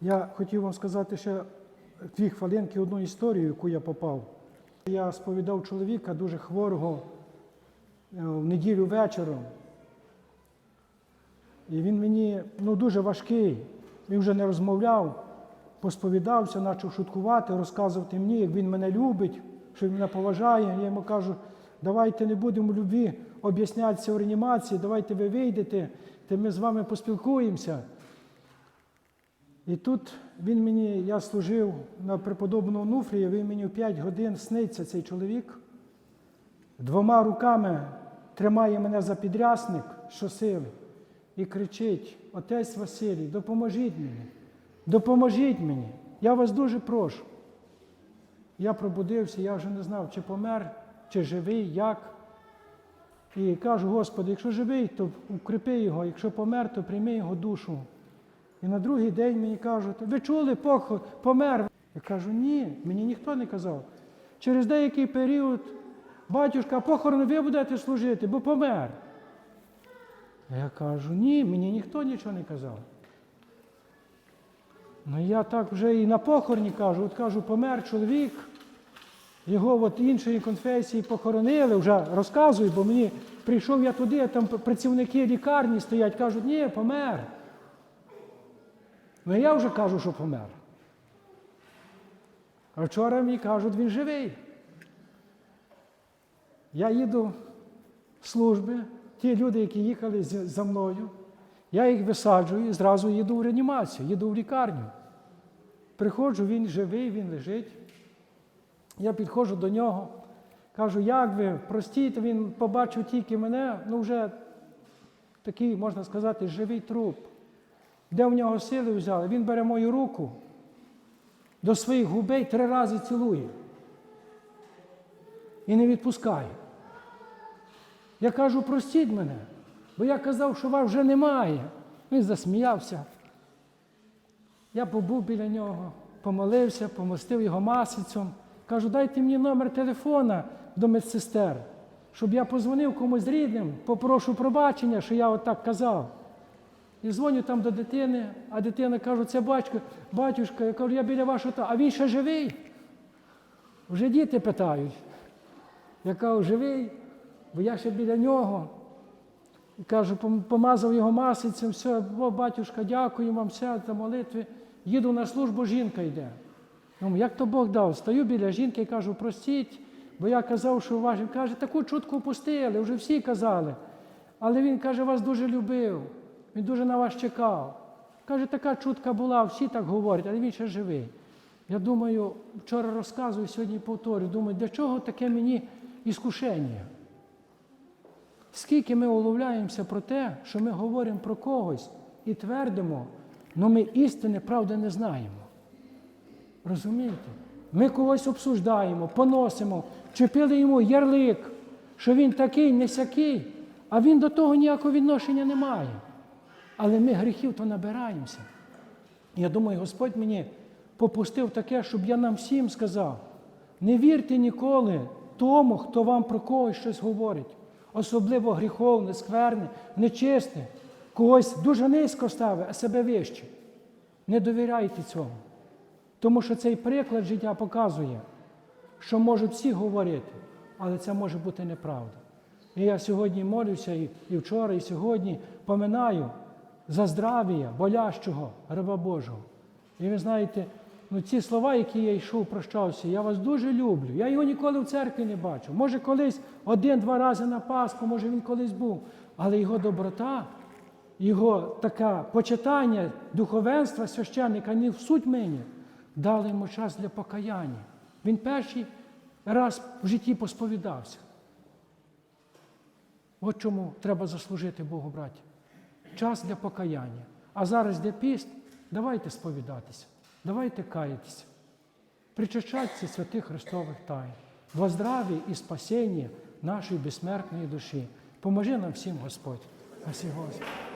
Я хотів вам сказати ще дві хвилинки одну історію, яку я попав. Я сповідав чоловіка дуже хворого е, в неділю вечором. І він мені ну, дуже важкий. Він вже не розмовляв, посповідався, почав шуткувати, розказувати мені, як він мене любить, що він мене поважає. Я йому кажу, давайте не будемо любві об'яснятися в реанімації, давайте ви вийдете, ми з вами поспілкуємося. І тут він мені, я служив на преподобного Нуфрія, він мені в 5 годин сниться цей чоловік. Двома руками тримає мене за підрясник щосили і кричить: Отець Василій, допоможіть мені, допоможіть мені. Я вас дуже прошу. Я пробудився, я вже не знав, чи помер, чи живий, як. І кажу, Господи, якщо живий, то укріпи його, якщо помер, то прийми його душу. І на другий день мені кажуть, ви чули, похо, помер. Я кажу, ні, мені ніхто не казав. Через деякий період, батюшка, похорон ви будете служити, бо помер. Я кажу, ні, мені ніхто нічого не казав. Ну я так вже і на похороні кажу, от кажу, помер чоловік, його от іншої конфесії похоронили, вже розказую, бо мені прийшов я туди, там працівники лікарні стоять, кажуть, ні, помер. Ну я вже кажу, що помер. А вчора мені кажуть, він живий. Я їду в служби, ті люди, які їхали за мною, я їх висаджую і зразу їду в реанімацію, їду в лікарню. Приходжу, він живий, він лежить. Я підходжу до нього, кажу, як ви, простіть, він побачив тільки мене, ну вже такий, можна сказати, живий труп. Де в нього сили взяли? Він бере мою руку до своїх губей три рази цілує і не відпускає. Я кажу, простіть мене, бо я казав, що вас вже немає. Він засміявся. Я побув біля нього, помолився, помостив його масицем. Кажу, дайте мені номер телефона до медсестер, щоб я позвонив комусь рідним, попрошу пробачення, що я отак казав. І дзвоню там до дитини, а дитина каже, це батько, батюшка, я кажу, я біля вашого та, а він ще живий. Вже діти питають. Я кажу, живий, бо я ще біля нього. І кажу, помазав його масицем, все, о, батюшка, дякую вам, все за молитви. Їду на службу, жінка йде. Ну, як то Бог дав? Стою біля жінки і кажу, простіть, бо я казав, що ваш. Каже, таку чутку пустили, вже всі казали. Але він каже, вас дуже любив, він дуже на вас чекав. Каже, така чутка була, всі так говорять, але він ще живий. Я думаю, вчора розказую, сьогодні повторюю, думаю, для чого таке мені іскушення? Скільки ми уловляємося про те, що ми говоримо про когось і твердимо, але ми істини, правди не знаємо. Розумієте? Ми когось обсуждаємо, поносимо, чепили йому ярлик, що він такий, не сякий, а він до того ніякого відношення не має. Але ми гріхів то набираємося. Я думаю, Господь мені попустив таке, щоб я нам всім сказав: не вірте ніколи тому, хто вам про когось щось говорить, особливо гріховне, скверне, нечисте, когось дуже низько ставить, а себе вище. Не довіряйте цьому. Тому що цей приклад життя показує, що можуть всі говорити, але це може бути неправда. І я сьогодні молюся, і, вчора, і сьогодні поминаю за здрав'я болящого раба Божого. І ви знаєте, ну ці слова, які я йшов, прощався, я вас дуже люблю. Я його ніколи в церкві не бачив. Може, колись один-два рази на Пасху, може він колись був. Але його доброта, його таке почитання духовенства священника не в суть мені дали йому час для покаяння. Він перший раз в житті посповідався. От чому треба заслужити Богу, браті. Час для покаяння. А зараз де піст, давайте сповідатися, давайте каятися, причащатися святих Христових тайн, во здраві і спасіння нашої безсмертної душі. Поможи нам всім Господь. Спасі Господь.